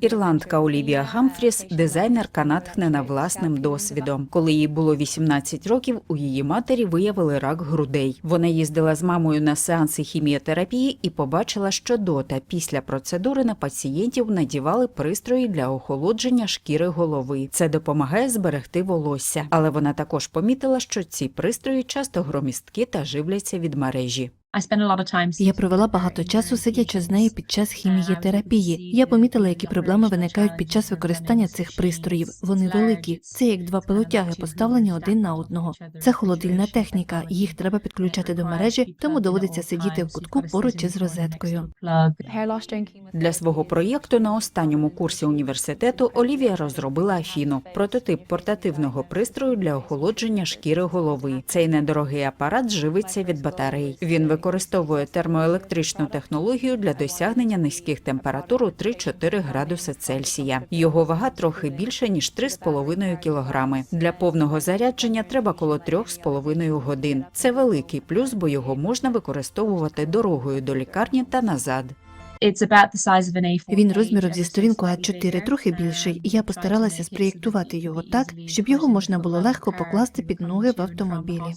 Ірландка Олівія Гамфріс, дизайнерка, натхнена власним досвідом. Коли їй було 18 років, у її матері виявили рак грудей. Вона їздила з мамою на сеанси хіміотерапії і побачила, що до та після процедури на пацієнтів надівали пристрої для охолодження шкіри голови. Це допомагає зберегти волосся. Але вона також помітила, що ці пристрої часто громісткі та живляться від мережі. I spent a lot of time Я провела багато часу сидячи з нею під час хімієтерапії. Я помітила, які проблеми виникають під час використання цих пристроїв. Вони великі. Це як два пилотяги, поставлені один на одного. Це холодильна техніка. Їх треба підключати до мережі, тому доводиться сидіти в кутку поруч із розеткою. Для свого проєкту на останньому курсі університету Олівія розробила Афіну – прототип портативного пристрою для охолодження шкіри голови. Цей недорогий апарат живиться від батарей. Він використовує термоелектричну технологію для досягнення низьких температур у 3-4 градуси Цельсія. Його вага трохи більше ніж 3,5 кілограми. Для повного зарядження треба коло 3,5 годин. Це великий плюс, бо його можна використовувати дорогою до лікарні та назад. It's about the size of an A4. Він розміром зі сторінку А4 трохи більший, і я постаралася спроєктувати його так, щоб його можна було легко покласти під ноги в автомобілі.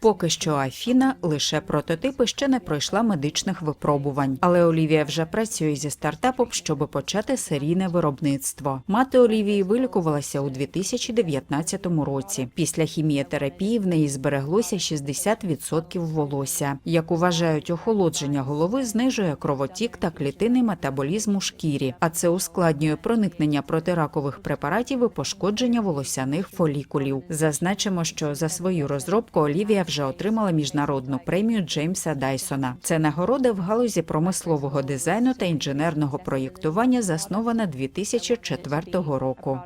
Поки що Афіна лише прототипи ще не пройшла медичних випробувань, але Олівія вже працює зі стартапом, щоб почати серійне виробництво. Мати Олівії вилікувалася у 2019 році. Після хімієтерапії в неї збереглося 60% волосся. Як вважають, охолодження голови знижує кровотік та клітинний метаболізм у шкірі, а це ускладнює проникнення протиракових препаратів і пошкодження волосяних фолікулів. Зазначимо, що за свою розробку Олівія вже отримала міжнародну премію Джеймса Дайсона. Це нагорода в галузі промислового дизайну та інженерного проєктування, заснована 2004 року.